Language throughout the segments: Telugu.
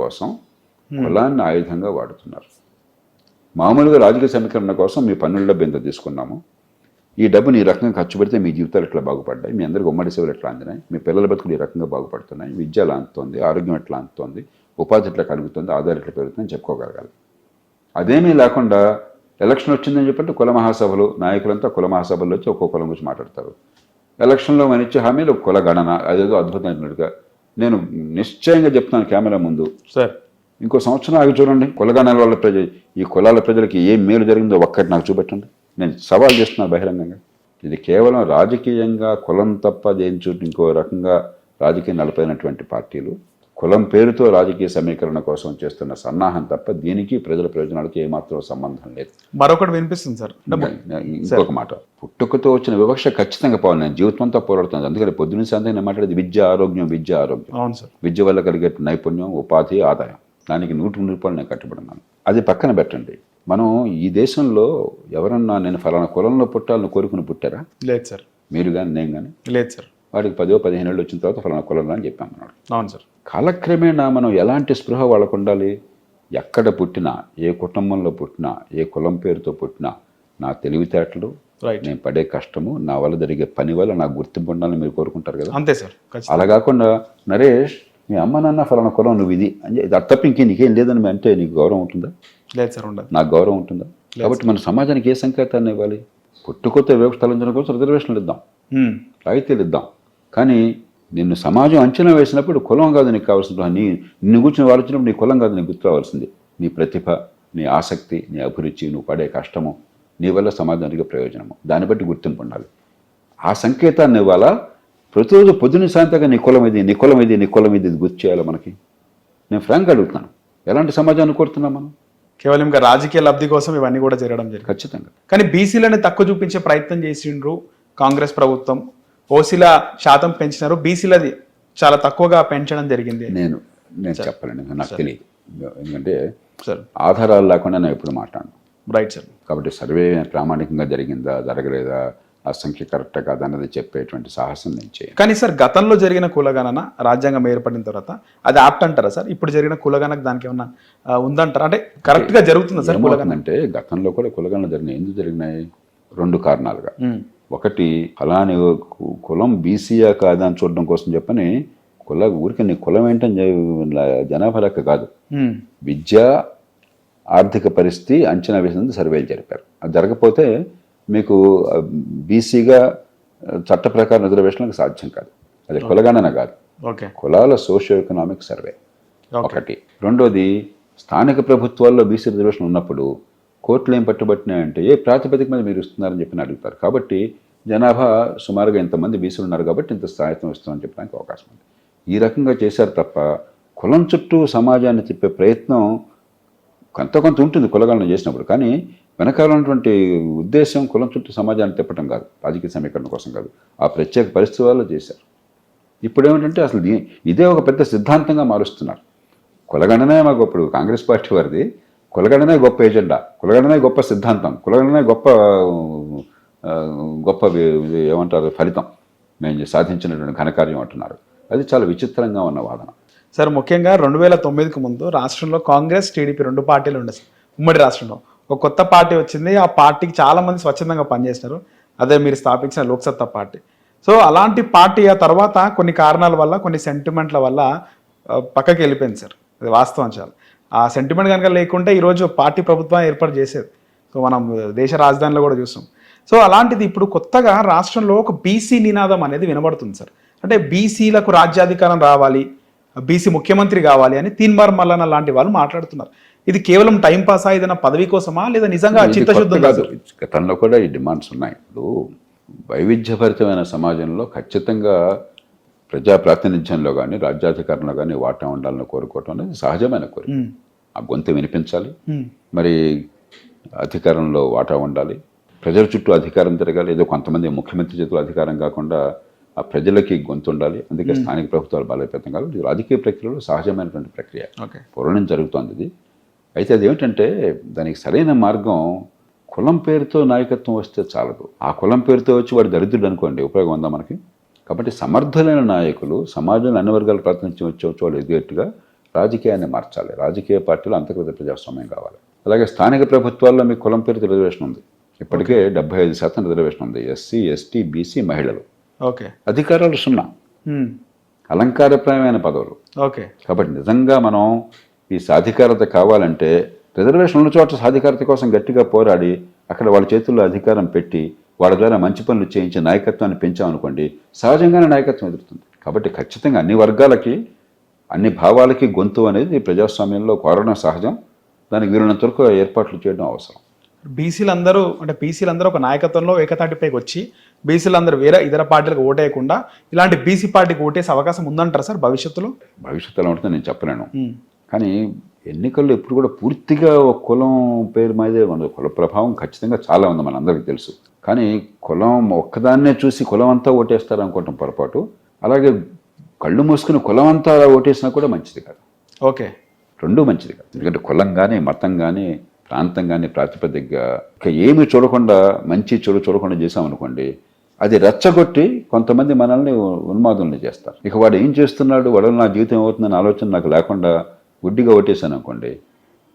కోసం కులాన్ని ఆయుధంగా వాడుతున్నారు. మామూలుగా రాజకీయ సమీకరణ కోసం మీ పన్నుల డబ్బు ఎంత తీసుకున్నాము? ఈ డబ్బుని ఈ రకంగా ఖర్చు పెడితే మీ జీవితాలు ఎట్లా బాగుపడ్డాయి? మీ అందరికి ఉమ్మడి సేవలు ఎట్లా అందినాయి? మీ పిల్లల బతుకులు ఈ రకంగా బాగుపడుతున్నాయి? విద్య ఎలా అందుతోంది ఆరోగ్యం ఎట్లా అందుతోంది ఉపాధి ఎట్లా కలుగుతుంది? ఆదాయం ఎట్లా పెరుగుతుందని చెప్పుకోగలగాలి. అదేమీ లేకుండా ఎలక్షన్ వచ్చిందని చెప్పంటే కుల మహాసభలు నాయకులంతా కుల మహాసభల్లో వచ్చి ఒక్కో కులం గురించి మాట్లాడతారు. ఎలక్షన్లో మన ఇచ్చే హామీలు కుల గణన అదేదో అద్భుతమైనట్టుగా నేను నిశ్చయంగా చెప్తాను కెమెరా ముందు. సార్. ఇంకో సంవత్సరం ఆగి చూడండి. కులగణాల వల్ల ప్రజ ఈ కులాల ప్రజలకి ఏం మేలు జరిగిందో ఒక్కటి నాకు చూపెట్టండి. నేను సవాల్ చేస్తున్నాను బహిరంగంగా. ఇది కేవలం రాజకీయంగా కులం తప్ప దేని చోటు ఇంకో రకంగా రాజకీయం నడిపోయినటువంటి పార్టీలు. కులం పేరుతో రాజకీయ సమీకరణ కోసం చేస్తున్న సన్నాహం తప్ప దీనికి ప్రజల ప్రయోజనాలకి ఏమాత్రం సంబంధం లేదు. మరొకటి వినిపిస్తుంది సార్. ఇంకొక మాట. పుట్టుకతో వచ్చిన వివక్ష ఖచ్చితంగా పోవాలి. నేను జీవితం అంతా పోరాడుతుంది అందుకని పొద్దున్న సాయంత్రం నేను మాట్లాడేది విద్య ఆరోగ్యం విద్య ఆరోగ్యం. అవును సార్. విద్య వల్ల కలిగే నైపుణ్యం ఉపాధి ఆదాయం. దానికి నూటి రూపాయలు నేను కట్టుబడినాను. అది పక్కన పెట్టండి. మనం ఈ దేశంలో ఎవరన్నా నేను ఫలానా కులంలో పుట్టాలని కోరుకుని పుట్టారా? లేదు సార్. మీరు కానీ నేను కానీ లేదు సార్. వాడికి పదో పదిహేను ఏళ్ళు వచ్చిన తర్వాత ఫలానా కులంలో అని చెప్పాం అన్నాడు అవును సార్. కాలక్రమేణా మనం ఎలాంటి స్పృహ వాళ్ళకు ఉండాలి? ఎక్కడ పుట్టినా ఏ కుటుంబంలో పుట్టినా ఏ కులం పేరుతో పుట్టినా నా తెలివితేటలు నేను పడే కష్టము నా వల్ల జరిగే పని వల్ల నాకు గుర్తింపు ఉండాలని మీరు కోరుకుంటారు కదా? అంతే సార్ అలా కాకుండా నరేష్ మీ అమ్మ నాన్న ఫలానా కులం నువ్వు ఇది. అని అది తప్ప ఇంకే నీకేం లేదని అంటే నీకు గౌరవం ఉంటుందా? లేదు సార్ ఉండదు. నాకు గౌరవం ఉంటుందా? కాబట్టి మన సమాజానికి ఏ సంకేతాన్ని ఇవ్వాలి? పుట్టుకొత్త వివక్ష తొలగించడం కోసం రిజర్వేషన్లు ఇద్దాం. రాయితీలు ఇద్దాం. కానీ నిన్ను సమాజం అంచనా వేసినప్పుడు కులం కాదు నీకు కావాల్సిన నీ నిన్ను కూర్చొని ఆలోచించినప్పుడు నీ కులం కాదు నీకు గుర్తు రావాల్సింది నీ ప్రతిభ నీ ఆసక్తి నీ అభిరుచి నువ్వు పడే కష్టము నీ వల్ల సమాజానికి ప్రయోజనము. దాన్ని బట్టి గుర్తింపు ఉండాలి. ఆ సంకేతాన్ని ఇవ్వాలా? ప్రతిరోజు పొద్దున్న సాయంత్రంగా నీ కులం ఇది నీ కులం ఇది నీ కులం ఇది గుర్తు చేయాలి మనకి? నేను ఫ్రాంక్ అడుగుతున్నాను. ఎలాంటి సమాజాన్ని కోరుతున్నాం మనం? కేవలం ఇంకా రాజకీయ లబ్ధి కోసం ఇవన్నీ కూడా జరగడం జరిగింది. ఖచ్చితంగా. కానీ బీసీలని తక్కువ చూపించే ప్రయత్నం చేసిండ్రు కాంగ్రెస్ ప్రభుత్వం. ఓసీల శాతం పెంచినారు బీసీలది చాలా తక్కువగా పెంచడం జరిగింది. నేను నేను చెప్పలేను నాకు తెలియదు ఎందుకంటే సార్. ఆధారాలు లేకుండా నేను ఎప్పుడు మాట్లాడను. రైట్ సార్ కాబట్టి సర్వే ప్రామాణికంగా జరిగిందా జరగలేదా ఆ సంఖ్య కరెక్టా కాదా అన్నది చెప్పేటువంటి సాహసం నేను చేయను. కానీ సార్ గతంలో జరిగిన కులగణన రాజ్యాంగం ఏర్పడిన తర్వాత అది ఆప్ట్ అంటారా సార్? ఇప్పుడు జరిగిన కులగణకు దానికి ఏమన్నా ఉందంటారా? అంటే కరెక్ట్గా జరుగుతుందా సార్ కులగణ ఏమవుతుందంటే గతంలో కూడా కులగణలు జరిగినాయి ఎందుకు జరిగినాయి? రెండు కారణాలుగా. ఒకటి ఫలాని కులం బీసీయా కాదా అని చూడడం కోసం చెప్పని కుల ఊరికి నీ కులం ఏంటని జనాభా లెక్క కాదు. విద్య ఆర్థిక పరిస్థితి అంచనా వేసినందుకు సర్వేలు జరిపారు. అది జరగకపోతే మీకు బీసీగా చట్ట ప్రకారం రిజర్వేషన్లకు సాధ్యం కాదు. అది కులగణన కాదు. కులాల సోషియో ఎకనామిక్ సర్వే ఒకటి. రెండోది స్థానిక ప్రభుత్వాల్లో బీసీ రిజర్వేషన్ ఉన్నప్పుడు కోర్టులు ఏం పట్టుబట్టినాయంటే ఏ ప్రాతిపదిక మీద మీరు ఇస్తున్నారని చెప్పి అడుగుతారు. కాబట్టి జనాభా సుమారుగా ఇంతమంది బీసీలు ఉన్నారు కాబట్టి ఇంత సాయంత్రం ఇస్తామని చెప్పడానికి అవకాశం ఉంది. ఈ రకంగా చేశారు తప్ప కులం చుట్టూ సమాజాన్ని తిప్పే ప్రయత్నం కొంత కొంత ఉంటుంది కులగాలను చేసినప్పుడు. కానీ వెనకాల ఉన్నటువంటి ఉద్దేశం కులం చుట్టూ సమాజాన్ని తిప్పటం కాదు రాజకీయ సమీకరణ కోసం కాదు. ఆ ప్రత్యేక పరిస్థితి వల్ల చేశారు. ఇప్పుడు ఏమిటంటే అసలు ఇదే ఒక పెద్ద సిద్ధాంతంగా మారుస్తున్నారు. కులగణనే మాకు ఇప్పుడు కాంగ్రెస్ పార్టీ వారిది. కులగణనే గొప్ప ఎజెండా కులగణనే గొప్ప సిద్ధాంతం కులగణనే గొప్ప గొప్ప ఏమంటారు ఫలితం. మేము సాధించినటువంటి ఘనకార్యం అంటున్నారు. అది చాలా విచిత్రంగా ఉన్న వాదన. సార్ ముఖ్యంగా రెండు వేల తొమ్మిదికి ముందు రాష్ట్రంలో కాంగ్రెస్ టీడీపీ రెండు పార్టీలు ఉండే సార్. ఉమ్మడి రాష్ట్రంలో ఒక కొత్త పార్టీ వచ్చింది. ఆ పార్టీకి చాలా మంది స్వచ్ఛందంగా పనిచేసినారు. అదే మీరు స్థాపించిన లోక్సత్తా పార్టీ. సో అలాంటి పార్టీ ఆ తర్వాత కొన్ని కారణాల వల్ల కొన్ని సెంటిమెంట్ల వల్ల పక్కకి వెళ్ళిపోయింది సార్. అది వాస్తవం చాలా. ఆ సెంటిమెంట్ కనుక లేకుంటే ఈరోజు పార్టీ ప్రభుత్వం ఏర్పాటు చేసేది. సో మనం దేశ రాజధానిలో కూడా చూస్తాం. సో అలాంటిది ఇప్పుడు కొత్తగా రాష్ట్రంలో ఒక బీసీ నినాదం అనేది వినబడుతుంది సార్. అంటే బీసీలకు రాజ్యాధికారం రావాలి బీసీ ముఖ్యమంత్రి కావాలి అని తీన్మార్ మల్లన్న లాంటి వాళ్ళు మాట్లాడుతున్నారు. ఇది కేవలం టైం పాస్ ఏదైనా పదవి కోసమా లేదా నిజంగా చిత్తశుద్ధి కాదు. గతంలో కూడా ఈ డిమాండ్స్ ఉన్నాయి. ఇప్పుడు వైవిధ్యభరితమైన సమాజంలో ఖచ్చితంగా ప్రజా ప్రాతినిధ్యంలో కానీ రాజ్యాధికారంలో కానీ వాటా ఉండాలని కోరుకోవటం అనేది సహజమైన కోరిక. ఆ గొంతు వినిపించాలి. మరి అధికారంలో వాటా ఉండాలి. ప్రజల చుట్టూ అధికారం తిరగాలి. ఏదో కొంతమంది ముఖ్యమంత్రి చేతులు అధికారం కాకుండా ఆ ప్రజలకి గొంతు ఉండాలి. అందుకే స్థానిక ప్రభుత్వాలు బలోపేతం కావాలి. రాజకీయ ప్రక్రియలో సహజమైనటువంటి ప్రక్రియ. ఓకే. పూర్వం జరుగుతోంది ఇది. అయితే అది ఏమిటంటే దానికి సరైన మార్గం కులం పేరుతో నాయకత్వం వస్తే చాలదు. ఆ కులం పేరుతో వచ్చి వాడు దరిద్రుడు అనుకోండి ఉపయోగం ఉందా మనకి? కాబట్టి సమర్థులైన నాయకులు సమాజంలో అన్ని వర్గాల ప్రాతినిధ్యం వచ్చే వాళ్ళు ఎదిగేట్టుగా రాజకీయాన్ని మార్చాలి. రాజకీయ పార్టీలు అంతర్గత ప్రజాస్వామ్యం కావాలి. అలాగే స్థానిక ప్రభుత్వాల్లో మీకు కులం పేరుతో రిజర్వేషన్ ఉంది. ఇప్పటికే డెబ్బై ఐదు శాతం రిజర్వేషన్ ఉంది. ఎస్సీ ఎస్టీ బీసీ మహిళలు. ఓకే. అధికారాలు సున్నా. అలంకారప్రాయమైన పదవులు. ఓకే. కాబట్టి నిజంగా మనం ఈ సాధికారత కావాలంటే రిజర్వేషన్ ఉన్న చోట సాధికారత కోసం గట్టిగా పోరాడి అక్కడ వాళ్ళ చేతుల్లో అధికారం పెట్టి వాళ్ళ ద్వారా మంచి పనులు చేయించి నాయకత్వాన్ని పెంచామనుకోండి సహజంగానే నాయకత్వం ఎదురుతుంది. కాబట్టి ఖచ్చితంగా అన్ని వర్గాలకి అన్ని భావాలకి గొంతు అనేది ప్రజాస్వామ్యంలో కోరడం సహజం. దానికి వీలున్నంత వరకు ఏర్పాట్లు చేయడం అవసరం. బీసీలందరూ అంటే బీసీలందరూ ఒక నాయకత్వంలో ఏకతాటిపైకి వచ్చి బీసీలందరూ వేరే ఇతర పార్టీలకు ఓటేయకుండా ఇలాంటి బీసీ పార్టీకి ఓటేసే అవకాశం ఉందంటారా సార్ భవిష్యత్తులో? భవిష్యత్తులో ఎలా ఉంటుందో నేను చెప్పలేను. కానీ ఎన్నికల్లో ఎప్పుడు కూడా పూర్తిగా ఒక కులం పేరు మీదే ఉండదు కుల ప్రభావం ఖచ్చితంగా చాలా ఉంది మనందరికీ తెలుసు. కానీ కులం ఒక్కదాన్నే చూసి కులం అంతా ఓటేస్తారు అనుకోవటం పొరపాటు. అలాగే కళ్ళు మూసుకుని కులం అంతా ఓటేసినా కూడా మంచిది కాదు. ఓకే. రెండూ మంచిది కాదు. ఎందుకంటే కులం కానీ మతం కానీ ప్రాంతం కానీ ప్రాతిపదికగా ఇక ఏమి చూడకుండా మంచి చెడు చూడకుండా చేసామనుకోండి అది రెచ్చగొట్టి కొంతమంది మనల్ని ఉన్మాదుల్ని చేస్తారు. ఇక వాడు ఏం చేస్తున్నాడు? వాడు నా జీవితం ఏమవుతుందన్న ఆలోచన నాకు లేకుండా గుడ్డిగా ఓటేశాను అనుకోండి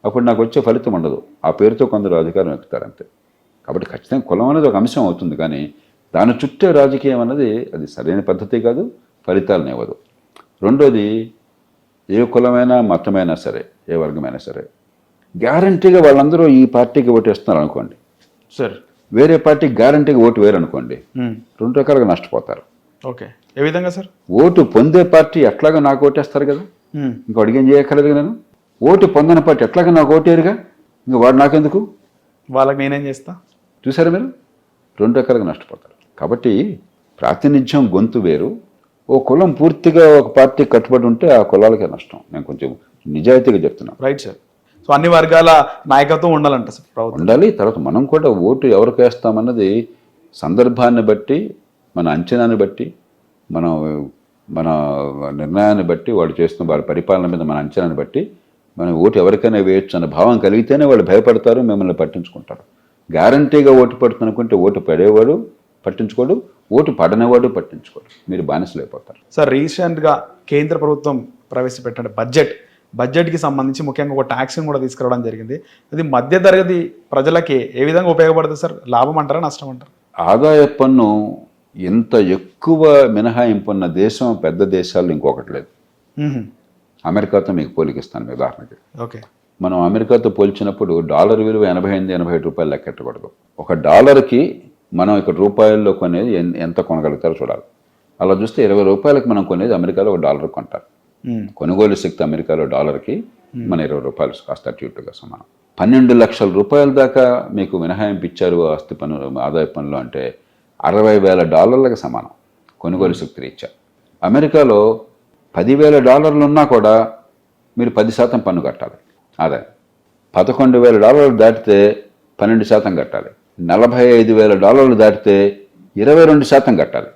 అప్పుడు నాకు వచ్చే ఫలితం ఉండదు. ఆ పేరుతో కొందరు అధికారం ఎక్కుతారు అంతే. కాబట్టి ఖచ్చితంగా కులం అనేది ఒక అంశం అవుతుంది కానీ దాని చుట్టే రాజకీయం అన్నది అది సరైన పద్ధతి కాదు ఫలితాలను ఇవ్వదు. రెండోది ఏ కులమైనా మతమైనా సరే ఏ వర్గమైనా సరే గ్యారంటీగా వాళ్ళందరూ ఈ పార్టీకి ఓటేస్తున్నారు అనుకోండి. సార్. వేరే పార్టీకి గ్యారంటీగా ఓటు వేరు అనుకోండి రెండు రకాలుగా నష్టపోతారు. ఓకే. ఏ విధంగా సార్? ఓటు పొందే పార్టీ ఎట్లాగా నాకు ఓటేస్తారు కదా. ఇంకో అడిగేం చేయక్కర్లేదు నేను ఓటు పొందని పార్టీ ఎట్లాగా నాకు ఓటేరుగా ఇంకా వాడు నాకెందుకు? వాళ్ళకి నేనేం చేస్తా? చూసారా మీరు? రెండు రకాలుగా నష్టపోతారు. కాబట్టి ప్రాతినిధ్యం గొంతు వేరు. ఓ కులం పూర్తిగా ఒక పార్టీ కట్టుబడి ఉంటే ఆ కులాలకే నష్టం. నేను కొంచెం నిజాయితీగా చెప్తున్నాను రైట్ సార్. సో అన్ని వర్గాల నాయకత్వం ఉండాలంట సార్ ఉండాలి. తర్వాత మనం కూడా ఓటు ఎవరికి వేస్తామన్నది సందర్భాన్ని బట్టి మన అంచనాన్ని బట్టి మనం మన నిర్ణయాన్ని బట్టి వాళ్ళు చేస్తున్న వారి పరిపాలన మీద మన అంచనాన్ని బట్టి మనం ఓటు ఎవరికైనా వేయొచ్చు అన్న భావం కలిగితేనే వాళ్ళు భయపడతారు మిమ్మల్ని పట్టించుకుంటారు. గ్యారంటీగా ఓటు పడుతుంది అనుకుంటే ఓటు పడేవాడు పట్టించుకోడు ఓటు పడనేవాడు పట్టించుకోడు. మీరు బానిసలైపోతారు. సార్ రీసెంట్గా కేంద్ర ప్రభుత్వం ప్రవేశపెట్టిన బడ్జెట్ బడ్జెట్కి సంబంధించి ముఖ్యంగా ఒక ట్యాక్స్ని కూడా తీసుకురావడం జరిగింది. అది మధ్యతరగతి ప్రజలకి ఏ విధంగా ఉపయోగపడుతుంది సార్? లాభం అంటారా నష్టం అంటారా? ఆదాయ పన్ను ఎంత ఎక్కువ మినహాయింపు ఉన్న దేశం పెద్ద దేశాలు ఇంకొకటి లేదు. అమెరికాతో మీకు పోలికిస్తాను ఉదాహరణకి. ఓకే. మనం అమెరికాతో పోల్చినప్పుడు డాలర్ విలువ ఎనభై ఎనిమిది ఎనభై ఐదు రూపాయలు లెక్కెట్టకూడదు ఒక డాలర్కి మనం ఇక్కడ రూపాయల్లో కొనేది ఎంత కొనగలుగుతారో చూడాలి. అలా చూస్తే ఇరవై రూపాయలకు మనం కొనేది అమెరికాలో ఒక డాలర్ కొంటారు. కొనుగోలు శక్తి అమెరికాలో డాలర్కి మన ఇరవై రూపాయలు కాస్త అటు ఇటుగా సమానం. పన్నెండు లక్షల రూపాయల దాకా మీకు మినహాయింపు ఇచ్చారు ఆస్తి పన్ను ఆదాయ పన్నులు అంటే అరవై వేల డాలర్లకు సమానం. కొనుగోలు శక్తి రీత్యా అమెరికాలో పదివేల డాలర్లు ఉన్నా కూడా మీరు పది శాతం పన్ను కట్టాలి. ఆదాయం పదకొండు వేల డాలర్లు దాటితే పన్నెండు శాతం కట్టాలి. నలభై ఐదు వేల డాలర్లు దాటితే ఇరవై రెండు శాతం కట్టాలి.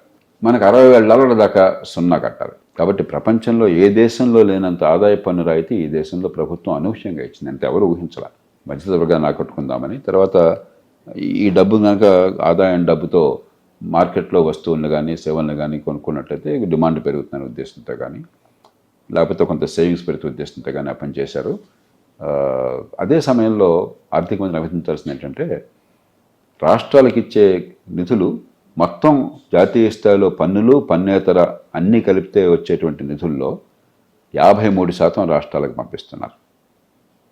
మనకు అరవై వేల డాలర్ల దాకా సున్నా కట్టాలి. కాబట్టి ప్రపంచంలో ఏ దేశంలో లేనంత ఆదాయ పన్ను రాయితీ ఈ దేశంలో ప్రభుత్వం అనూహ్యంగా ఇచ్చింది. అంటే ఎవరు ఊహించాల. మధ్యతరగతిగా కట్టుకుందామని తర్వాత ఈ డబ్బు కనుక ఆదాయం డబ్బుతో మార్కెట్లో వస్తువులను కానీ సేవలను కానీ కొనుక్కున్నట్లయితే డిమాండ్ పెరుగుతున్న ఉద్దేశంతో కానీ లేకపోతే కొంత సేవింగ్స్ పెరుగుతున్న ఉద్దేశంతో కానీ ఆ పని చేశారు. అదే సమయంలో ఆర్థిక మంత్రి అభినందించాల్సింది ఏంటంటే రాష్ట్రాలకు ఇచ్చే నిధులు మొత్తం జాతీయ స్థాయిలో పన్నులు పన్నేతర అన్నీ కలిపితే వచ్చేటువంటి నిధుల్లో యాభై మూడు శాతం రాష్ట్రాలకు పంపిస్తున్నారు.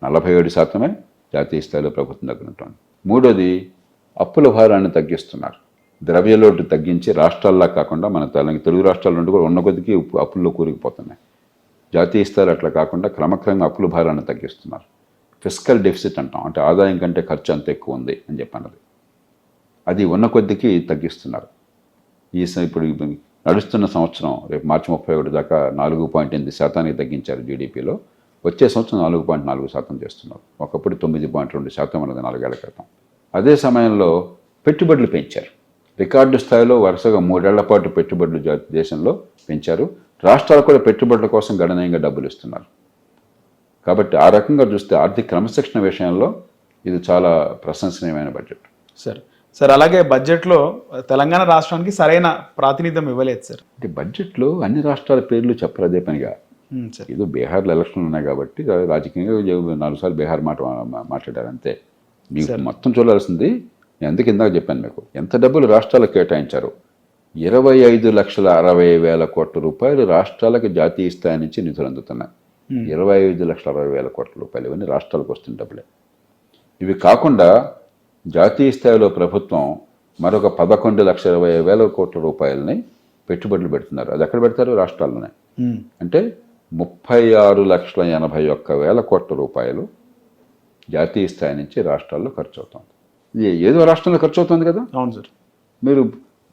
నలభై ఏడు శాతమే జాతీయ స్థాయిలో ప్రభుత్వం దగ్గర ఉంటుంది. మూడోది అప్పుల భారాన్ని తగ్గిస్తున్నారు. ద్రవ్యలోటు తగ్గించి రాష్ట్రాల్లా కాకుండా మన తెలంగాణ తెలుగు రాష్ట్రాల నుండి కూడా ఉన్న కొద్దికి అప్పుల్లో కూరుకుపోతున్నాయి. జాతీయ స్థాయిలో అట్లా కాకుండా క్రమక్రమంగా అప్పుల భారాన్ని తగ్గిస్తున్నారు. ఫిజికల్ డెఫిసిట్ అంటాం అంటే ఆదాయం కంటే ఖర్చు అంత ఎక్కువ ఉంది అని చెప్పన్నది. అది ఉన్న కొద్దికి తగ్గిస్తున్నారు. ఈ ఇప్పుడు నడుస్తున్న సంవత్సరం రేపు మార్చి ముప్పై ఒకటి దాకా నాలుగు పాయింట్ ఎనిమిది శాతానికి తగ్గించారు జీడిపిలో. వచ్చే సంవత్సరం నాలుగు పాయింట్ నాలుగు శాతం చేస్తున్నారు. ఒకప్పుడు తొమ్మిది పాయింట్ రెండు శాతం అన్నది నాలుగేళ్ళ క్రితం. అదే సమయంలో పెట్టుబడులు పెంచారు. రికార్డు స్థాయిలో వరుసగా మూడేళ్ళ పాటు పెట్టుబడులు దేశంలో పెంచారు. రాష్ట్రాలు కూడా పెట్టుబడుల కోసం గణనీయంగా డబ్బులు ఇస్తున్నారు. కాబట్టి ఆ రకంగా చూస్తే ఆర్థిక క్రమశిక్షణ విషయంలో ఇది చాలా ప్రశంసనీయమైన బడ్జెట్. సార్ సార్ అలాగే బడ్జెట్లో తెలంగాణ రాష్ట్రానికి సరైన ప్రాతినిధ్యం ఇవ్వలేదు సార్. అంటే బడ్జెట్లో అన్ని రాష్ట్రాల పేర్లు చెప్పరు అదే పనిగా. సార్. ఏదో బీహార్లో ఎలక్షన్లు ఉన్నాయి కాబట్టి రాజకీయంగా నాలుగు సార్లు బీహార్ మాట మాట్లాడారు అంతే. మీకు మొత్తం చూడాల్సింది నేను అందుకు ఇందాక చెప్పాను మీకు ఎంత డబ్బులు రాష్ట్రాలకు కేటాయించారు? ఇరవై ఐదు లక్షల అరవై వేల కోట్ల రూపాయలు రాష్ట్రాలకు జాతీయ స్థాయి నుంచి నిధులు అందుతున్నాయి. ఇరవై ఐదు లక్షల అరవై వేల కోట్ల రూపాయలు ఇవన్నీ రాష్ట్రాలకు వస్తున్న డబ్బులే. ఇవి కాకుండా జాతీయ స్థాయిలో ప్రభుత్వం మరొక పదకొండు లక్షల ఇరవై వేల కోట్ల రూపాయలని పెట్టుబడులు పెడుతున్నారు. అది ఎక్కడ పెడతారు? రాష్ట్రాల్లోనే. అంటే ముప్పై ఆరు లక్షల ఎనభై ఒక్క వేల కోట్ల రూపాయలు జాతీయ స్థాయి నుంచి రాష్ట్రాల్లో ఖర్చు అవుతుంది ఏదో రాష్ట్రంలో ఖర్చు అవుతుంది కదా? అవును సార్. మీరు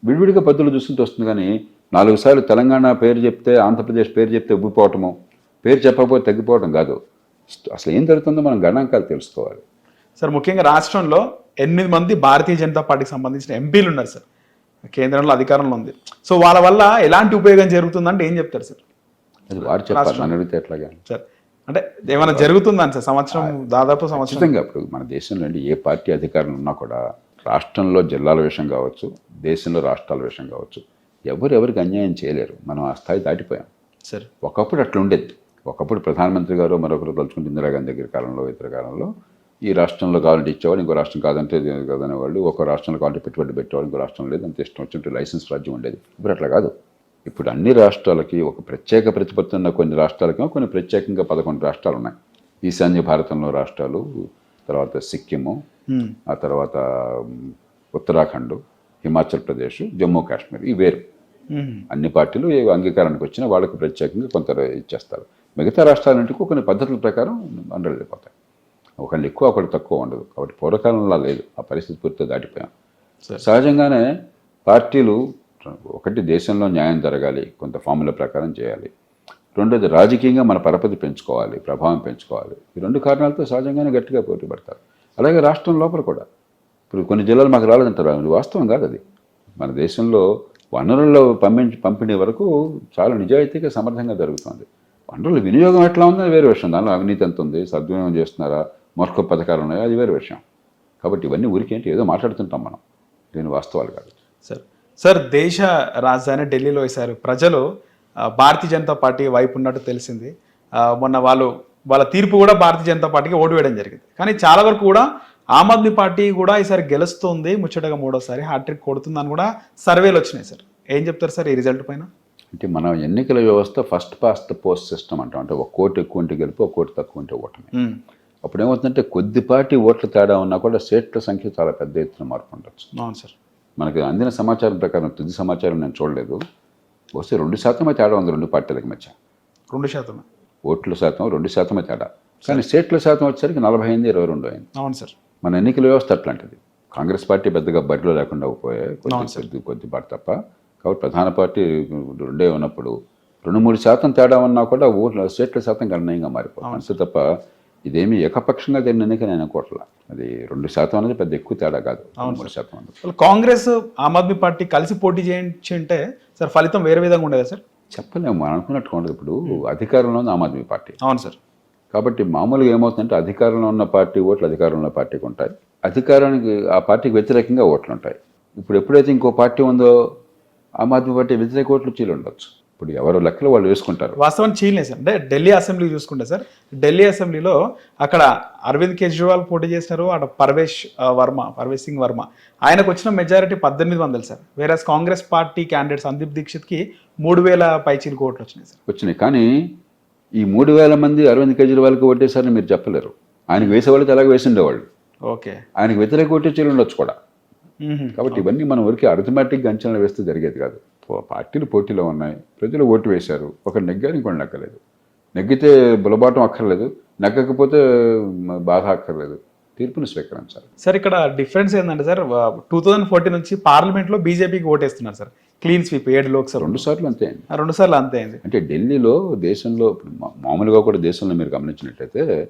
విడివిడిగా పద్ధతులు చూస్తుంటే వస్తుంది కానీ నాలుగు సార్లు తెలంగాణ పేరు చెప్తే ఆంధ్రప్రదేశ్ పేరు చెప్తే ఉబ్బిపోవటము పేరు చెప్పకపోతే తగ్గిపోవటం కాదు. అసలు ఏం జరుగుతుందో మనం గణాంకాలు తెలుసుకోవాలి. సార్ ముఖ్యంగా రాష్ట్రంలో ఎనిమిది మంది భారతీయ జనతా పార్టీకి సంబంధించిన ఎంపీలు ఉన్నారు సార్. కేంద్రంలో అధికారంలో ఉంది. సో వాళ్ళ వల్ల ఎలాంటి ఉపయోగం జరుగుతుందంటే ఏం చెప్తారు సార్? అది వారు చెప్పాలి నన్ను అడిగితే ఎట్లాగా? సార్ అంటే ఏమైనా జరుగుతుందని సార్? సంవత్సరం దాదాపు సంవత్సరం? ఇప్పుడు మన దేశంలో ఏ పార్టీ అధికారంలో ఉన్నా కూడా రాష్ట్రంలో జిల్లాల విషయం కావచ్చు దేశంలో రాష్ట్రాల విషయం కావచ్చు ఎవరు ఎవరికి అన్యాయం చేయలేరు. మనం ఆ స్థాయి దాటిపోయాం. సార్. ఒకప్పుడు అట్లా ఉండేది ఒకప్పుడు ప్రధానమంత్రి గారు మరొకరు తలుచుకుంటే ఇందిరాగాంధీ దగ్గర కాలంలో ఇతర కాలంలో ఈ రాష్ట్రంలో కావాలంటే ఇచ్చేవాళ్ళు ఇంకో రాష్ట్రం కాదంటే కాదనేవాళ్ళు ఒక రాష్ట్రంలో కావాలంటే పెట్టుబడి పెట్టేవాళ్ళు ఇంకో రాష్ట్రం లేదు అంత ఇష్టం వచ్చినట్టు లైసెన్స్ రాజ్యం ఉండేది. ఇప్పుడు అట్లా కాదు. ఇప్పుడు అన్ని రాష్ట్రాలకి ఒక ప్రత్యేక ప్రతిపత్తి ఉన్న కొన్ని రాష్ట్రాలకి కొన్ని ప్రత్యేకంగా పదకొండు రాష్ట్రాలు ఉన్నాయి ఈశాన్య భారతంలో రాష్ట్రాలు తర్వాత సిక్కిము ఆ తర్వాత ఉత్తరాఖండ్ హిమాచల్ ప్రదేశ్ జమ్మూ కాశ్మీర్ ఇవి వేరు. అన్ని పార్టీలు ఏ అంగీకారానికి వచ్చినా వాళ్ళకి ప్రత్యేకంగా కొంత ఇచ్చేస్తారు. మిగతా రాష్ట్రాలంటికి కొన్ని పద్ధతుల ప్రకారం అండలు వెళ్ళిపోతాయి ఒకళ్ళు ఎక్కువ ఒకళ్ళు తక్కువ ఉండదు. కాబట్టి పూర్వకాలంలో లేదు. ఆ పరిస్థితి పూర్తిగా దాటిపోయాం. సహజంగానే పార్టీలు ఒకటి దేశంలో న్యాయం జరగాలి కొంత ఫార్ములా ప్రకారం చేయాలి. రెండోది రాజకీయంగా మన పరపతి పెంచుకోవాలి ప్రభావం పెంచుకోవాలి. ఈ రెండు కారణాలతో సహజంగానే గట్టిగా పోటీ పడతారు అలాగే రాష్ట్రం లోపల కూడా. ఇప్పుడు కొన్ని జిల్లాలు మాకు రాలేదంటారు అది వాస్తవం కాదు అది. మన దేశంలో వనరుల్లో పంపించి పంపిణీ వరకు చాలా నిజాయితీగా సమర్థంగా జరుగుతుంది. వనరుల వినియోగం ఎట్లా ఉందో వేరే విషయం. దానిలో అవినీతి ఎంత ఉంది సద్వినియోగం చేస్తున్నారా మరొక పథకాలు ఉన్నాయా అది వేరే విషయం. కాబట్టి ఇవన్నీ ఊరికేంటి ఏదో మాట్లాడుతుంటాం మనం. దీని వాస్తవాలు కాదు. సార్ సార్ దేశ రాజధాని ఢిల్లీలో వేశారు ప్రజలు భారతీయ జనతా పార్టీ వైపు ఉన్నట్టు తెలిసింది. మొన్న వాళ్ళు వాళ్ళ తీర్పు కూడా భారతీయ జనతా పార్టీకి ఓటు వేయడం జరిగింది. కానీ చాలా వరకు కూడా ఆమ్ ఆద్మీ పార్టీ కూడా ఈసారి గెలుస్తుంది ముచ్చటగా మూడోసారి హ్యాట్రిక్ కొడుతుందని కూడా సర్వేలు వచ్చినాయి సార్. ఏం చెప్తారు సార్ ఈ రిజల్ట్ పైన? అంటే మన ఎన్నికల వ్యవస్థ first past the post system అంటాం. అంటే ఒక కోటి ఎక్కువ ఉంటే గెలుపు ఒక కోటి తక్కువ ఉంటే ఓటమి. అప్పుడు ఏమవుతుందంటే కొద్దిపాటి ఓట్ల తేడా ఉన్నా కూడా సీట్ల సంఖ్య చాలా పెద్ద ఎత్తున మార్పు ఉండొచ్చు. అవును సార్. మనకి అందిన సమాచారం ప్రకారం తుది సమాచారం నేను చూడలేదు. వస్తే రెండు శాతమే తేడా ఉంది రెండు పార్టీలకు మధ్య. రెండు శాతం ఓట్ల శాతం రెండు శాతమే తేడా. కానీ సీట్ల శాతం వచ్చేసరికి నలభై ఎనిమిది ఇరవై రెండు అయింది. అవును సార్. మన ఎన్నికల వ్యవస్థ అట్లాంటిది. కాంగ్రెస్ పార్టీ పెద్దగా బరిలో లేకుండా పోయాయి కొద్ది. కొద్ది కొద్దిపాటి తప్ప కాబట్టి ప్రధాన పార్టీ రెండే ఉన్నప్పుడు రెండు మూడు శాతం తేడా ఉన్నా కూడా ఓట్ల సీట్ల శాతం గణనీయంగా మారిపోతుంది. అంతే తప్ప ఇదేమి ఏకపక్షంగా జరిగిన ఎన్నిక నేను అనుకోవట్లా. అది రెండు శాతం అనేది పెద్ద ఎక్కువ తేడా కాదు. మూడు శాతం కాంగ్రెస్ ఆమ్ ఆద్మీ పార్టీ కలిసి పోటీ చేయించి ఉంటే సార్ ఫలితం వేరే విధంగా ఉండేదా సార్? చెప్పలేము. మనం అనుకున్నట్టుగా ఉండదు. ఇప్పుడు అధికారంలో ఉంది ఆమ్ ఆద్మీ పార్టీ. అవును సార్. కాబట్టి మామూలుగా ఏమవుతుందంటే అధికారంలో ఉన్న పార్టీ ఓట్లు అధికారంలో ఉన్న పార్టీకి ఉంటాయి. అధికారానికి ఆ పార్టీకి వ్యతిరేకంగా ఓట్లు ఉంటాయి. ఇప్పుడు ఎప్పుడైతే ఇంకో పార్టీ ఉందో ఆమ్ ఆద్మీ పార్టీ వ్యతిరేక ఓట్లు చీలు ఉండొచ్చు. ఇప్పుడు ఎవరు లెక్కలు వాళ్ళు వేసుకుంటారు. వాస్తవం చీలే సార్. అంటే ఢిల్లీ అసెంబ్లీ చూసుకుంటే సార్ ఢిల్లీ అసెంబ్లీలో అక్కడ అరవింద్ కేజ్రీవాల్ పోటీ చేసినారు అక్కడ పర్వేష్ వర్మ పర్వేష్ సింగ్ వర్మ. ఆయనకు వచ్చిన మెజారిటీ పద్దెనిమిది వందలు సార్. వేరే కాంగ్రెస్ పార్టీ క్యాండిడేట్ సందీప్ దీక్షిత్కి మూడు వేల పైచీలకు ఓట్లు వచ్చినాయి సార్. వచ్చినాయి. కానీ ఈ మూడు వేల మంది అరవింద్ కేజ్రీవాల్కి ఓటేశారని మీరు చెప్పలేరు. ఆయనకు వేసేవాళ్ళకి అలాగే వేసి ఉండేవాళ్ళు. ఓకే. ఆయనకు వ్యతిరేక ఓటే చీలు ఉండొచ్చు కూడా. కాబట్టి ఇవన్నీ మనం ఊరికి అర్థమెటిక్ అంచనా వేస్తే జరిగేది కాదు. పార్టీలు పోటీలో ఉన్నాయి. ప్రజలు ఓటు వేశారు. ఒకరు నెగ్గారు ఇంకోటి నెగ్గలేదు. నెగ్గితే బులబాటం అక్కర్లేదు. నెగ్గకపోతే బాధ అక్కర్లేదు. తీర్పును స్వీకరించాలి. సార్ ఇక్కడ డిఫరెన్స్ ఏంటంటే సార్ టూ థౌజండ్ ఫోర్టీన్ నుంచి పార్లమెంట్లో బీజేపీకి ఓటేస్తున్నారు సార్. క్లీన్ స్వీప్ ఏడు లోక్సభ. రెండు సార్లు అంతే అయింది రెండు సార్లు అంతే అయింది అంటే ఢిల్లీలో దేశంలో మామూలుగా కూడా దేశంలో మీరు గమనించినట్లయితే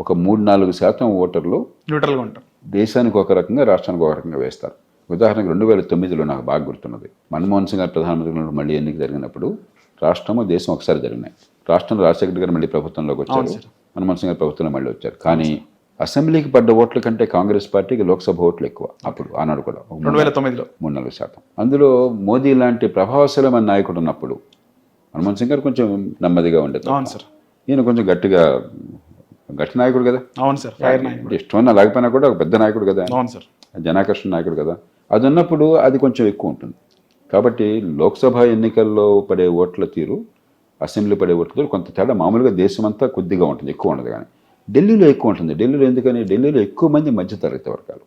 ఒక మూడు నాలుగు శాతం ఓటర్లు న్యూట్రల్గా ఉంటారు. దేశానికి ఒక రకంగా రాష్ట్రానికి ఒక రకంగా వేస్తారు. ఉదాహరణకు రెండు వేల తొమ్మిదిలో నాకు బాగా గుర్తున్నది. మన్మోహన్ సింగ్ గారు ప్రధానమంత్రి మళ్ళీ ఎన్నిక జరిగినప్పుడు రాష్ట్రము దేశం ఒకసారి జరిగినాయి. రాష్ట్రంలో రాజశేఖర్ గారు మళ్ళీ ప్రభుత్వంలోకి వచ్చారు. మన్మోహన్ సింగ్ గారు ప్రభుత్వంలో మళ్ళీ వచ్చారు. కానీ అసెంబ్లీకి పడ్డ ఓట్ల కంటే కాంగ్రెస్ పార్టీకి లోక్సభ ఓట్లు ఎక్కువ అప్పుడు ఆనాడు కూడా. రెండు వేల తొమ్మిదిలో. మూడు నాలుగు శాతం. అందులో మోదీ లాంటి ప్రభావశీలమైన నాయకుడు ఉన్నప్పుడు మన్మోహన్ సింగ్ గారు కొంచెం నెమ్మదిగా ఉండేది అవును సార్. ఈయన కొంచెం గట్టిగా గట్టి నాయకుడు కదా. అవును సార్. ఇష్టం లేకపోయినా కూడా ఒక పెద్ద నాయకుడు కదా. అవును సార్. జనాకర్షణ నాయకుడు కదా. అది ఉన్నప్పుడు అది కొంచెం ఎక్కువ ఉంటుంది. కాబట్టి లోక్సభ ఎన్నికల్లో పడే ఓట్ల తీరు అసెంబ్లీ పడే ఓట్ల తీరు కొంత తేడా. మామూలుగా దేశం అంతా కొద్దిగా ఉంటుంది ఎక్కువ ఉండదు కానీ. ఢిల్లీలో ఎక్కువ ఉంటుంది. ఢిల్లీలో ఎందుకని? ఢిల్లీలో ఎక్కువ మంది మధ్యతరగతి వర్గాలు.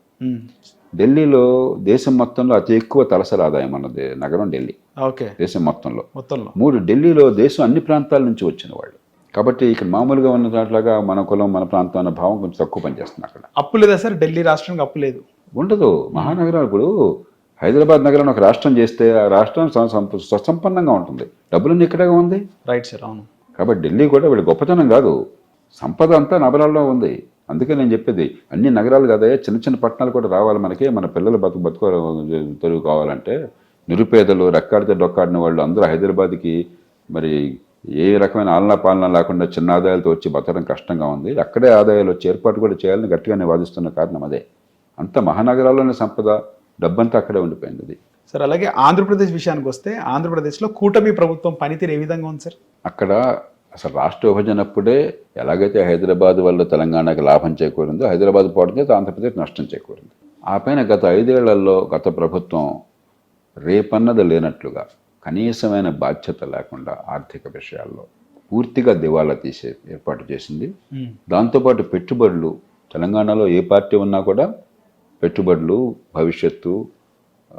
ఢిల్లీలో దేశం మొత్తంలో అతి ఎక్కువ తలసరి ఆదాయం అన్నది నగరం ఢిల్లీ. ఓకే. దేశం మొత్తంలో. మొత్తంలో. మూడు ఢిల్లీలో దేశం అన్ని ప్రాంతాల నుంచి వచ్చిన వాళ్ళు. కాబట్టి ఇక్కడ మామూలుగా ఉన్న దాంట్లాగా మన కులం మన ప్రాంతం అన్న భావం కొంచెం తక్కువ పనిచేస్తుంది అక్కడ. అప్పు లేదా సార్? ఢిల్లీ రాష్ట్రానికి అప్పు లేదు. ఉండదు. మహానగరాలు ఇప్పుడు హైదరాబాద్ నగరం ఒక రాష్ట్రం చేస్తే ఆ రాష్ట్రం స్వసంపన్నంగా ఉంటుంది. డబ్బులన్నీ ఇక్కడే ఉంది. రైట్ సార్ అవును. కాబట్టి ఢిల్లీ కూడా వీళ్ళ గొప్పతనం కాదు. సంపద అంతా నగరాల్లో ఉంది. అందుకే నేను చెప్పేది అన్ని నగరాలు కాదయ్యా చిన్న చిన్న పట్టణాలు కూడా రావాలి మనకి. మన పిల్లలు బతుకు బతుకు తెలుగు కావాలంటే నిరుపేదలు రెక్కాడితే డొక్కాడిన వాళ్ళు అందరూ హైదరాబాద్కి మరి ఏ రకమైన ఆలనా పాలన లేకుండా చిన్న ఆదాయాలతో వచ్చి బతకడం కష్టంగా ఉంది. అక్కడే ఆదాయాలు వచ్చి ఏర్పాటు కూడా చేయాలని గట్టిగా నేను వాదిస్తున్న కారణం అదే. అంత మహానగరాల్లోని సంపద డబ్బంతా అక్కడే ఉండిపోయింది సార్ అలాగే ఆంధ్రప్రదేశ్ విషయానికి వస్తే ఆంధ్రప్రదేశ్లో కూటమి ప్రభుత్వం పనితీరు ఏ విధంగా ఉంది సార్? అక్కడ అసలు రాష్ట్ర విభజన అప్పుడే ఎలాగైతే హైదరాబాద్ వల్ల తెలంగాణకి లాభం చేకూరిందో హైదరాబాద్ పోవడం చేత ఆంధ్రప్రదేశ్ నష్టం చేకూరింది. ఆ పైన గత ఐదేళ్ళలో గత ప్రభుత్వం రేపన్నది లేనట్లుగా కనీసమైన బాధ్యత లేకుండా ఆర్థిక విషయాల్లో పూర్తిగా దివాలా తీసే ఏర్పాటు చేసింది. దాంతోపాటు పెట్టుబడులు తెలంగాణలో ఏ పార్టీ ఉన్నా కూడా పెట్టుబడులు భవిష్యత్తు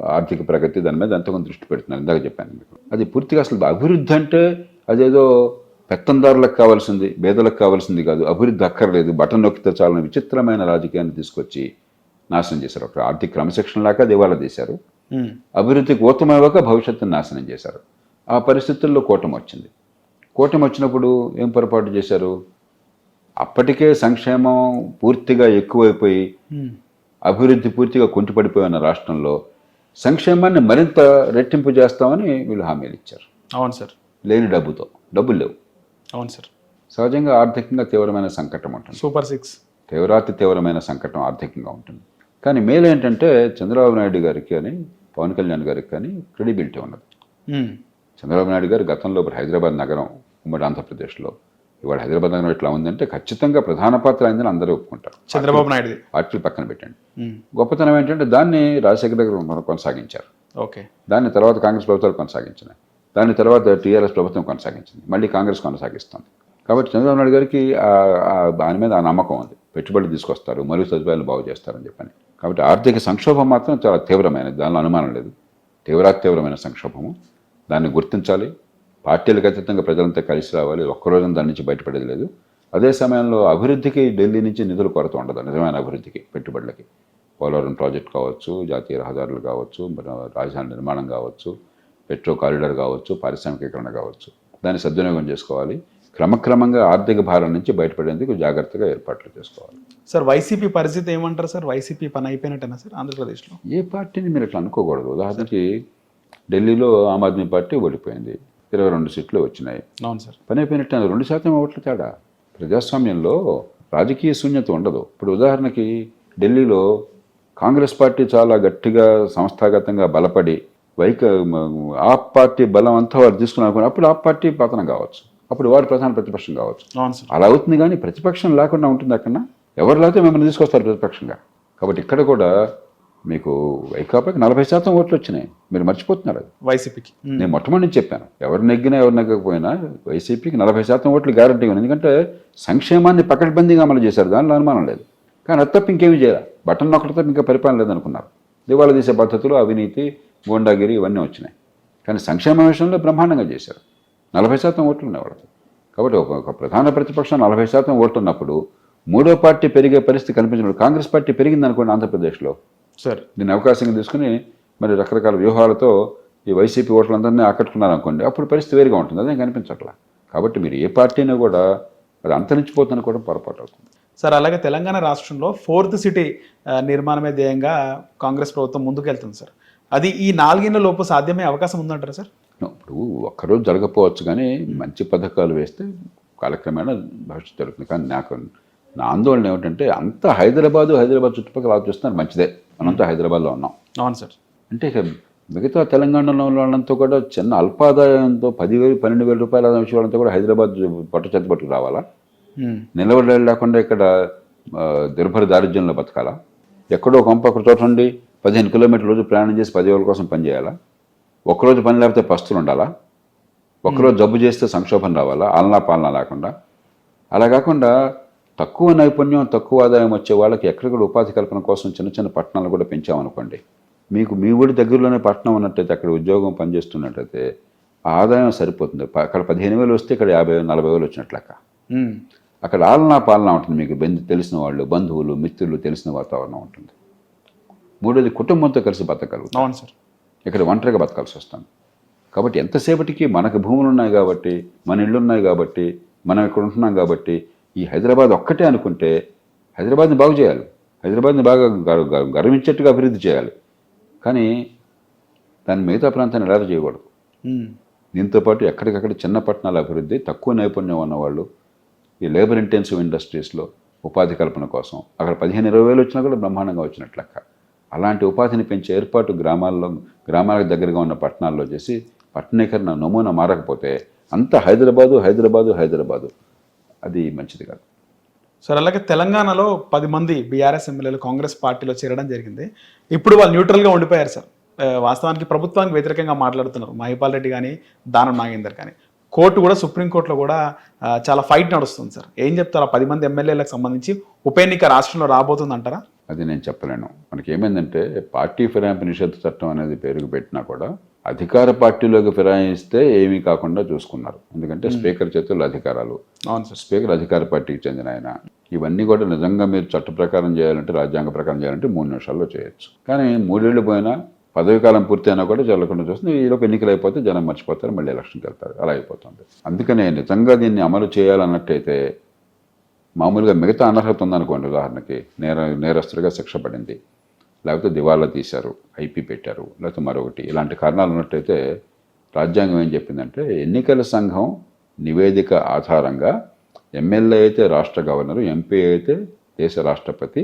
ఆర్థిక ప్రగతి దాని మీద ఎంతో కొంత దృష్టి పెడుతున్నారు. ఇందాక చెప్పాను మీకు. అది పూర్తిగా అసలు అభివృద్ధి అంటే అదేదో పెత్తందారులకు కావాల్సింది పేదలకు కావాల్సింది కాదు. అభివృద్ధి అక్కర్లేదు. బటన్ నొక్కితే చాలని విచిత్రమైన రాజకీయాన్ని తీసుకొచ్చి నాశనం చేశారు. ఒక ఆర్థిక క్రమశిక్షణ లేక దివాలా తీశారు. అభివృద్ధికి ఊతమవ్వక భవిష్యత్తును నాశనం చేశారు. ఆ పరిస్థితుల్లో కూటమి వచ్చింది. కూటమి వచ్చినప్పుడు ఏం పొరపాటు చేశారు? అప్పటికే సంక్షేమం పూర్తిగా ఎక్కువైపోయి. అభివృద్ధి పూర్తిగా కుంటుపడిపోయిన రాష్ట్రంలో సంక్షేమాన్ని మరింత రెట్టింపు చేస్తామని వీళ్ళు హామీలు ఇచ్చారు. అవును సార్. లేని డబ్బుతో. డబ్బులు లేవు. అవును సార్. సహజంగా ఆర్థికంగా తీవ్రమైన సంకటం ఉంటుంది. Super six. తీవ్రాతి తీవ్రమైన సంకటం ఆర్థికంగా ఉంటుంది. కానీ మేలు ఏంటంటే చంద్రబాబు నాయుడు గారికి కానీ పవన్ కళ్యాణ్ గారికి కానీ క్రెడిబిలిటీ ఉన్నది. చంద్రబాబు నాయుడు గారు గతంలో ఇప్పుడు హైదరాబాద్ నగరం ఉమ్మడి ఆంధ్రప్రదేశ్లో ఇవాళ హైదరాబాద్ నగరం ఇట్లా ఉందంటే ఖచ్చితంగా ప్రధాన పాత్ర అయిందని అందరూ ఒప్పుకుంటారు. చంద్రబాబు నాయుడుది. పార్టీలు పక్కన పెట్టండి. గొప్పతనం ఏంటంటే దాన్ని రాజశేఖర గారు మనం కొనసాగించారు. ఓకే. దాన్ని తర్వాత కాంగ్రెస్ ప్రభుత్వాలు కొనసాగించినాయి. దాని తర్వాత టీఆర్ఎస్ ప్రభుత్వం కొనసాగించింది. మళ్ళీ కాంగ్రెస్ కొనసాగిస్తుంది. కాబట్టి చంద్రబాబు నాయుడు గారికి దాని మీద ఆ నమ్మకం ఉంది. పెట్టుబడులు తీసుకొస్తారు మరుగు సదుపాయాలు బాగు చేస్తారని చెప్పని. కాబట్టి ఆర్థిక సంక్షోభం మాత్రం చాలా తీవ్రమైనది. దానిలో అనుమానం లేదు. తీవ్రాతి తీవ్రమైన సంక్షోభము. దాన్ని గుర్తించాలి. పార్టీలకు అతీతంగా ప్రజలంతా కలిసి రావాలి. ఒక్కరోజు దాని నుంచి బయటపడేది లేదు. అదే సమయంలో అభివృద్ధికి ఢిల్లీ నుంచి నిధులు కొరత ఉండదు. నిజమైన అభివృద్ధికి పెట్టుబడులకి. పోలవరం ప్రాజెక్ట్ కావచ్చు జాతీయ రహదారులు కావచ్చు రాజధాని నిర్మాణం కావచ్చు పెట్రో కారిడార్ కావచ్చు పారిశ్రామికీకరణ కావచ్చు. దాన్ని సద్వినియోగం చేసుకోవాలి. క్రమక్రమంగా ఆర్థిక భారం నుంచి బయటపడేందుకు జాగ్రత్తగా ఏర్పాట్లు చేసుకోవాలి. సార్ వైసీపీ పరిస్థితి ఏమంటారు సార్? వైసీపీ పని అయిపోయినట్టేనా సార్ ఆంధ్రప్రదేశ్లో? ఏ పార్టీని మీరు అట్లా అనుకోకూడదు. ఉదాహరణకి ఢిల్లీలో ఆమ్ ఆద్మీ పార్టీ ఓడిపోయింది. ఇరవై రెండు సీట్లు వచ్చినాయి. అవును సార్. పని అయిపోయినట్టు రెండు శాతం ఓట్ల తేడా. ప్రజాస్వామ్యంలో రాజకీయ శూన్యత ఉండదు. ఇప్పుడు ఉదాహరణకి ఢిల్లీలో కాంగ్రెస్ పార్టీ చాలా గట్టిగా సంస్థాగతంగా బలపడి వైక ఆ పార్టీ బలం అంతా వారు తీసుకున్నారు అప్పుడు ఆ పార్టీ పతనం కావచ్చు. అప్పుడు వారు ప్రధాన ప్రతిపక్షం కావచ్చు. అలా అవుతుంది కానీ ప్రతిపక్షం లేకుండా ఉంటుంది అక్కడ ఎవరు లేకపోతే మిమ్మల్ని తీసుకొస్తారు ప్రతిపక్షంగా? కాబట్టి ఇక్కడ కూడా మీకు వైకాపాకి నలభై శాతం ఓట్లు వచ్చినాయి. మీరు మర్చిపోతున్నారు అది. వైసీపీకి. నేను మొట్టమొదటి నుంచి చెప్పాను. ఎవరు నెగ్గినా ఎవరు నెగ్గకపోయినా వైసీపీకి నలభై శాతం ఓట్లు గ్యారంటీ ఉంది. ఎందుకంటే సంక్షేమాన్ని పకడ్బందీగా అమలు చేశారు. దానిలో అనుమానం లేదు. కానీ అది తప్ప ఇంకేమీ చేయాలి. బటన్ నొక్కటి తప్ప ఇంకా పరిపాలన లేదనుకున్నారు. దివాళా తీసే పద్ధతులు అవినీతి గోండాగిరి ఇవన్నీ వచ్చినాయి. కానీ సంక్షేమ విషయంలో బ్రహ్మాండంగా చేశారు. నలభై శాతం ఓట్లు ఉన్నాయి వాళ్ళకి. కాబట్టి ఒక ఒక ప్రధాన ప్రతిపక్షం నలభై శాతం ఓట్లు ఉన్నప్పుడు మూడో పార్టీ పెరిగే పరిస్థితి కనిపించినప్పుడు కాంగ్రెస్ పార్టీ పెరిగింది అనుకోండి ఆంధ్రప్రదేశ్లో. సార్. దీన్ని అవకాశంగా తీసుకుని మరి రకరకాల వ్యూహాలతో ఈ వైసీపీ ఓట్లందరినీ ఆకట్టుకున్నారు అనుకోండి అప్పుడు పరిస్థితి వేరుగా ఉంటుంది. అదేం కనిపించట్లా? కాబట్టి మీరు ఏ పార్టీని కూడా అది అంతరించిపోతుందని కూడా పొరపాటు అవుతుంది. సార్ అలాగే తెలంగాణ రాష్ట్రంలో ఫోర్త్ సిటీ నిర్మాణమే ధ్యేయంగా కాంగ్రెస్ ప్రభుత్వం ముందుకెళ్తుంది సార్. అది ఈ నాలుగేళ్ళ లోపు సాధ్యమే అవకాశం ఉందంటారా సార్? ఇప్పుడు ఒక్కరోజు జరగకపోవచ్చు కానీ మంచి పథకాలు వేస్తే కాలక్రమేణా భవిష్యత్తు జరుగుతుంది. కానీ నాకు నా ఆందోళన ఏమిటంటే అంత హైదరాబాదు హైదరాబాద్ చుట్టుపక్కల ఆలోచిస్తున్నారు మంచిదే. మనంతా హైదరాబాద్లో ఉన్నాం. అవును సార్. అంటే ఇక మిగతా తెలంగాణలో ఉన్న వాళ్ళంతా కూడా చిన్న అల్పాదాయంతో పదివేలు పన్నెండు వేల రూపాయల ఆదాయం వచ్చే వాళ్ళంతా కూడా హైదరాబాద్ పట్టు చెత్త పట్టుకు రావాలా? నిలబడి లేకుండా ఇక్కడ దుర్భర దారిద్ర్యంలో బతకాలా? ఎక్కడో కొంప ఒక చోట ఉండి పదిహేను కిలోమీటర్ల రోజు ప్రయాణం చేసి పదివేల కోసం పనిచేయాలా ఒక్కరోజు పని లేకపోతే పస్తులు ఉండాలా? ఒక్కరోజు జబ్బు చేస్తే సంక్షోభం రావాలా? ఆలనా పాలన లేకుండా? అలా కాకుండా తక్కువ నైపుణ్యం తక్కువ ఆదాయం వచ్చే వాళ్ళకి ఎక్కడిక్కడ ఉపాధి కల్పన కోసం చిన్న చిన్న పట్టణాలు కూడా పెంచామనుకోండి మీకు మీ ఊరి దగ్గరలోనే పట్టణం ఉన్నట్టయితే అక్కడ ఉద్యోగం పనిచేస్తున్నట్టయితే ఆదాయం సరిపోతుంది. అక్కడ పదిహేను వేలు వస్తే ఇక్కడ యాభై వేలు, నలభై వేలు వచ్చినట్లు లెక్క. ఉమ్, అక్కడ ఆలనా పాలన ఉంటుంది మీకు బంధు తెలిసిన వాళ్ళు బంధువులు మిత్రులు తెలిసిన వాతావరణం ఉంటుంది. మూడోది కుటుంబంతో కలిసి బతకగలుగుతాం. అవును సార్. ఇక్కడ ఒంటరిగా బతకాల్సి వస్తుంది. కాబట్టి ఎంతసేపటికి మనకు భూములు ఉన్నాయి కాబట్టి మన ఇళ్ళు ఉన్నాయి కాబట్టి మనం ఇక్కడ ఉంటున్నాం కాబట్టి ఈ హైదరాబాద్ ఒక్కటే అనుకుంటే హైదరాబాద్ని బాగు చేయాలి. హైదరాబాద్ని బాగా గర్- గర్- గర్వించేట్టుగా అభివృద్ధి చేయాలి. కానీ దాన్ని మిగతా ప్రాంతాన్ని ఎలా చేయకూడదు. దీంతో పాటు ఎక్కడికక్కడ చిన్న పట్టణాల అభివృద్ధి తక్కువ నైపుణ్యం ఉన్నవాళ్ళు ఈ లేబర్ ఇంటెన్సివ్ ఇండస్ట్రీస్లో ఉపాధి కల్పన కోసం అక్కడ పదిహేను ఇరవై వేలు వచ్చినా కూడా బ్రహ్మాండంగా వచ్చినట్లు లెక్క. అలాంటి ఉపాధిని పెంచే ఏర్పాటు గ్రామాల్లో గ్రామాలకు దగ్గరగా ఉన్న పట్టణాల్లో చేసి పట్టణీకరణ నమూనా మారకపోతే అంత హైదరాబాదు హైదరాబాదు హైదరాబాదు. అది మంచిది కాదు. సార్ అలాగే తెలంగాణలో పది మంది బీఆర్ఎస్ ఎమ్మెల్యేలు కాంగ్రెస్ పార్టీలో చేరడం జరిగింది. ఇప్పుడు వాళ్ళు న్యూట్రల్గా ఉండిపోయారు సార్. వాస్తవానికి ప్రభుత్వానికి వ్యతిరేకంగా మాట్లాడుతున్నారు. మహిపాల్ రెడ్డి కానీ దానం నాగేందర్ కానీ. కోర్టు కూడా సుప్రీంకోర్టులో కూడా చాలా ఫైట్ నడుస్తుంది సార్. ఏం చెప్తారు? ఆ పది మంది ఎమ్మెల్యేలకు సంబంధించి ఉప ఎన్నిక రాష్ట్రంలో రాబోతుంది అంటారా అది నేను చెప్పలేను. మనకి ఏమైందంటే పార్టీ ఫిరాయింపు నిషేధ చట్టం అనేది పేరుకు పెట్టినా కూడా అధికార పార్టీలోకి ఫిరాయిస్తే ఏమీ కాకుండా చూసుకున్నారు. ఎందుకంటే స్పీకర్ చేతుల్లో అధికారాలు. స్పీకర్ అధికార పార్టీకి చెందిన ఆయన. ఇవన్నీ కూడా నిజంగా మీరు చట్ట ప్రకారం చేయాలంటే రాజ్యాంగ ప్రకారం చేయాలంటే మూడు నిమిషాల్లో చేయొచ్చు. కానీ మూడేళ్ళు పోయినా పదవి కాలం పూర్తయినా కూడా జరగకుండా చూస్తుంది ఈలోపు ఎన్నికలు అయిపోతే జనం మర్చిపోతారు మళ్ళీ ఎలక్షన్కి వెళ్తారు. అలా అయిపోతుంది. అందుకనే నిజంగా దీన్ని అమలు చేయాలన్నట్టయితే మామూలుగా మిగతా అనర్హత ఉందనుకోండి ఉదాహరణకి నేర నేరస్తుడిగా శిక్ష పడింది. లేకపోతే దివాలా తీశారు ఐపీ పెట్టారు లేకపోతే మరొకటి. ఇలాంటి కారణాలు ఉన్నట్టయితే రాజ్యాంగం ఏం చెప్పిందంటే ఎన్నికల సంఘం నివేదిక ఆధారంగా ఎమ్మెల్యే అయితే రాష్ట్ర గవర్నరు ఎంపీ అయితే దేశ రాష్ట్రపతి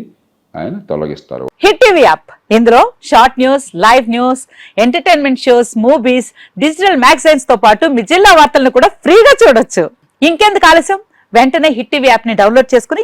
ఆయన తొలగిస్తారు. Hit TV app. ఇందులో short news live news entertainment shows movies digital మ్యాగజైన్స్తో పాటు మీ జిల్లా వార్తలను కూడా ఫ్రీగా చూడొచ్చు. ఇంకెందుకు ఆలస్యం? వెంటనే హిట్ టీవీ యాప్ని డౌన్లోడ్ చేసుకుని